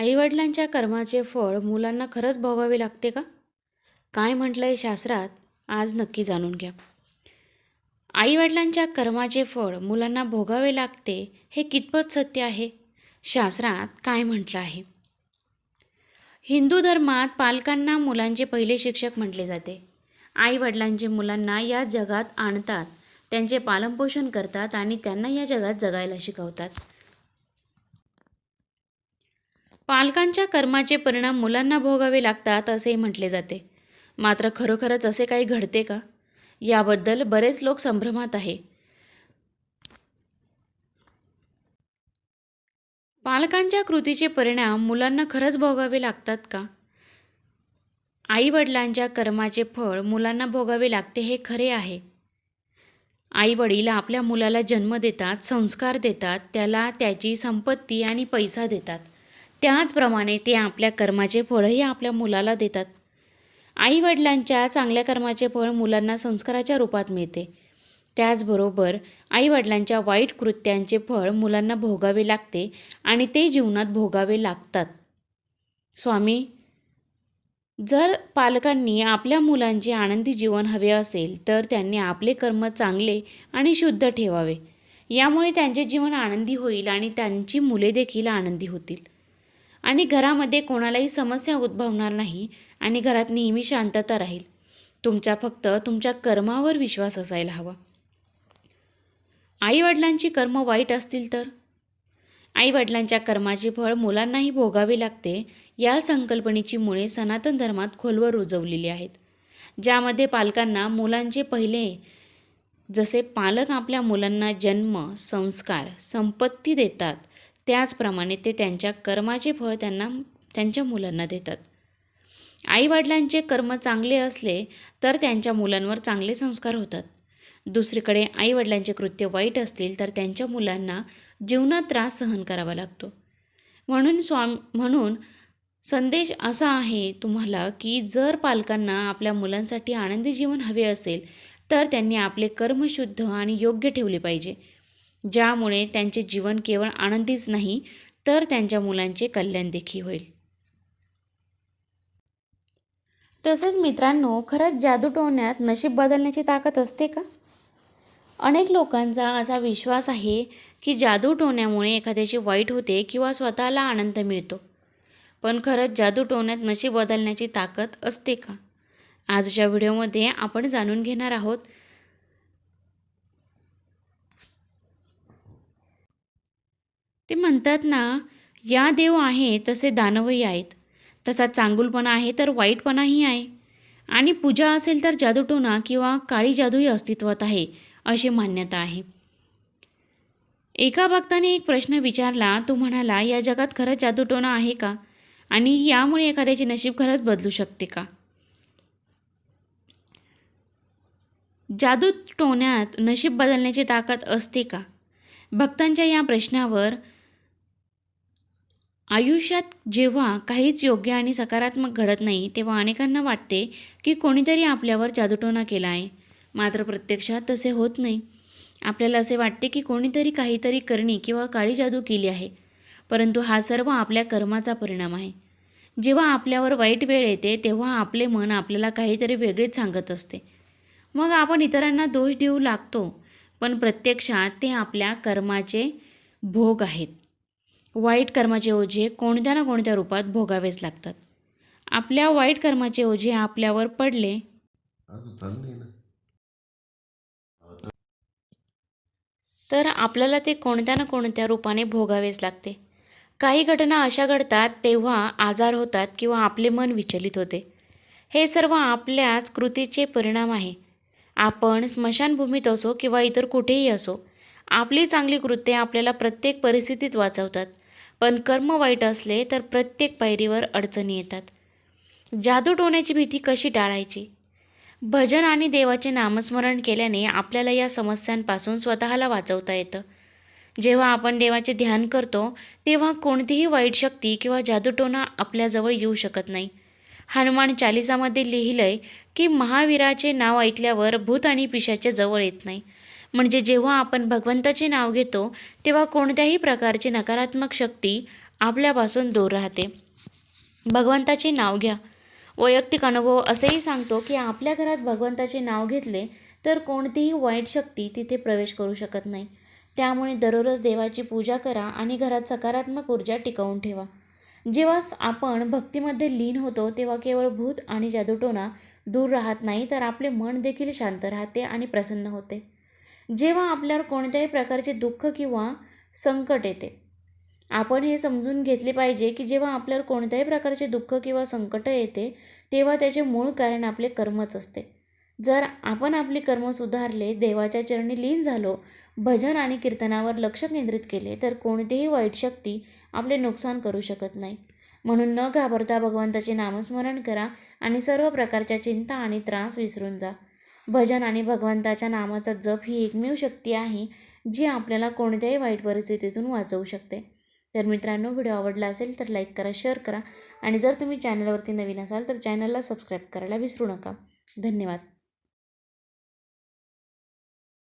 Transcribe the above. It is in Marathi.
आईवडिलांच्या कर्माचे फळ मुलांना खरंच भोगावे लागते का? काय म्हटलं आहे शास्त्रात? आज नक्की जाणून घ्या. आईवडिलांच्या कर्माचे फळ मुलांना भोगावे लागते हे कितपत सत्य आहे? शास्त्रात काय म्हटलं आहे? हिंदू धर्मात पालकांना मुलांचे पहिले शिक्षक म्हटले जाते. आईवडिलांचे मुलांना या जगात आणतात. त्यांचे पालनपोषण करतात आणि त्यांना या जगात जगायला शिकवतात. पालकांच्या कर्माचे परिणाम मुलांना भोगावे लागतात असेही म्हटले जाते. मात्र खरोखरच असे काही घडते का? याबद्दल बरेच लोक संभ्रमात आहे. पालकांच्या कृतीचे परिणाम मुलांना खरंच भोगावे लागतात का? आई वडिलांच्या कर्माचे फळ मुलांना भोगावे लागते हे खरे आहे. आई वडील आपल्या मुलाला जन्म देतात संस्कार देतात त्याला त्याची संपत्ती आणि पैसा देतात. त्याचप्रमाणे ते आपल्या कर्माचे फळही आपल्या मुलाला देतात. आईवडिलांच्या चांगल्या कर्माचे फळ मुलांना संस्काराच्या रूपात मिळते. त्याचबरोबर आईवडिलांच्या वाईट कृत्यांचे फळ मुलांना भोगावे लागते आणि ते जीवनात भोगावे लागतात. स्वामी जर पालकांनी आपल्या मुलांचे आनंदी जीवन हवे असेल तर त्यांनी आपले कर्म चांगले आणि शुद्ध ठेवावे. यामुळे त्यांचे जीवन आनंदी होईल आणि त्यांची मुले देखील आनंदी होतील. आणि घरामध्ये कोणालाही समस्या उद्भवणार नाही आणि घरात नेहमी शांतता राहील. तुमचा फक्त तुमच्या कर्मावर विश्वास असायला हवा. आईवडिलांची कर्म वाईट असतील तर? आईवडिलांच्या कर्माचे फळ मुलांनाही भोगावे लागते या संकल्पनेची मुळे सनातन धर्मात खोलवर रुजवलेली आहेत. ज्यामध्ये पालकांना मुलांचे पहिले जसे पालक आपल्या मुलांना जन्म संस्कार संपत्ती देतात त्याचप्रमाणे ते त्यांच्या कर्माचे फळ त्यांना त्यांच्या मुलांना देतात. आईवडिलांचे कर्म चांगले असले तर त्यांच्या मुलांवर चांगले संस्कार होतात. दुसरीकडे आईवडिलांचे कृत्य वाईट असतील तर त्यांच्या मुलांना जीवनात त्रास सहन करावा लागतो. म्हणून स्वाम म्हणून संदेश असा आहे तुम्हाला की जर पालकांना आपल्या मुलांसाठी आनंदी जीवन हवे असेल तर त्यांनी आपले कर्म शुद्ध आणि योग्य ठेवले पाहिजे. ज्यामुळे त्यांचे जीवन केवळ आनंदीच नाही तर त्यांच्या मुलांचे कल्याण देखील होईल. तसेच मित्रांनो खरंच जादू टोण्यात नशीब बदलण्याची ताकद असते का? अनेक लोकांचा असा विश्वास आहे की जादू टोण्यामुळे एखाद्याची वाईट होते किंवा स्वतःला आनंद मिळतो. पण खरंच जादूटोण्यात नशीब बदलण्याची ताकद असते का? आजच्या व्हिडिओमध्ये आपण जाणून घेणार आहोत ते म्हणतात ना या देव आहे तसे दानवही आहेत. तसा चांगुलपणा आहे तर वाईटपणाही आहे. आणि पूजा असेल तर जादूटोना किंवा काळी जादूही अस्तित्वात आहे अशी मान्यता आहे. एका भक्ताने एक प्रश्न विचारला तो म्हणाला या जगात खरंच जादूटोना आहे का? आणि यामुळे एखाद्याचे नशीब खरंच बदलू शकते का? जादू टोण्यात नशीब बदलण्याची ताकद असते का? भक्तांच्या या प्रश्नावर आयुष्यात जेव्हा काहीच योग्य आणि सकारात्मक घडत नाही तेव्हा अनेकांना वाटते की कोणीतरी आपल्यावर जादूटोना केला आहे मात्र प्रत्यक्षात तसे होत नाही. आपल्याला असे वाटते की कोणीतरी काहीतरी करणी किंवा काळी जादू केली आहे परंतु हा सर्व आपल्या कर्माचा परिणाम आहे. जेव्हा आपल्यावर वाईट वेळ येते तेव्हा आपले मन आपल्याला काहीतरी वेगळेच सांगत असते. मग आपण इतरांना दोष देऊ लागतो पण प्रत्यक्षात ते आपल्या कर्माचे भोग आहेत. वाईट कर्माचे ओझे कोणत्या ना कोणत्या रूपात भोगावेच लागतात. आपल्या वाईट कर्माचे ओझे आपल्यावर पडले. तर आपल्याला ते कोणत्या ना कोणत्या रूपाने भोगावेच लागते. काही घटना अशा घडतात तेव्हा आजार होतात किंवा आपले मन विचलित होते. हे सर्व आपल्याच कृतीचे परिणाम आहे. आपण स्मशानभूमीत असो किंवा इतर कुठेही असो आपली चांगली कृत्ये आपल्याला प्रत्येक परिस्थितीत वाचवतात. पण कर्म वाईट असले तर प्रत्येक पायरीवर अडचणी येतात. जादू टोण्याची भीती कशी टाळायची? भजन आणि देवाचे नामस्मरण केल्याने आपल्याला या समस्यांपासून स्वतःला वाचवता येतं. जेव्हा आपण देवाचे ध्यान करतो तेव्हा कोणतीही वाईट शक्ती किंवा जादूटोना आपल्याजवळ येऊ शकत नाही. हनुमान चालिसामध्ये लिहिलं आहे की महावीराचे नाव ऐकल्यावर भूत आणि पिशाच्या जवळ येत नाही. म्हणजे जेव्हा आपण भगवंताचे नाव घेतो तेव्हा कोणत्याही प्रकारची नकारात्मक शक्ती आपल्यापासून दूर राहते. भगवंताचे नाव घ्या. वैयक्तिक अनुभव असेही सांगतो की आपल्या घरात भगवंताचे नाव घेतले तर कोणतीही वाईट शक्ती तिथे प्रवेश करू शकत नाही. त्यामुळे दररोज देवाची पूजा करा आणि घरात सकारात्मक ऊर्जा टिकवून ठेवा. जेव्हा आपण भक्तीमध्ये लीन होतो तेव्हा केवळ भूत आणि जादूटोणा दूर राहत नाही तर आपले मन देखील शांत राहते आणि प्रसन्न होते. जेव्हा आपल्यावर कोणत्याही प्रकारचे दुःख किंवा संकट येते. आपण हे समजून घेतले पाहिजे की जेव्हा आपल्यावर कोणत्याही प्रकारचे दुःख किंवा संकट येते तेव्हा त्याचे मूळ कारण आपले कर्मच असते. जर आपण आपले कर्म सुधारले देवाच्या चरणी लीन झालो भजन आणि कीर्तनावर लक्ष केंद्रित केले तर कोणतीही वाईट शक्ती आपले नुकसान करू शकत नाही. म्हणून न घाबरता भगवंताचे नामस्मरण करा आणि सर्व प्रकारच्या चिंता आणि त्रास विसरून जा. भजन आणि भगवंताच्या नामाचा जप ही एकमेव शक्ती आहे जी आपल्याला कोणत्याही वाईट परिस्थितीतून वाचवू शकते. तर मित्रांनो व्हिडिओ आवडला असेल तर लाईक करा शेअर करा आणि जर तुम्ही चॅनलवरती नवीन असाल तर चॅनलला सबस्क्राईब करायला विसरू नका. धन्यवाद.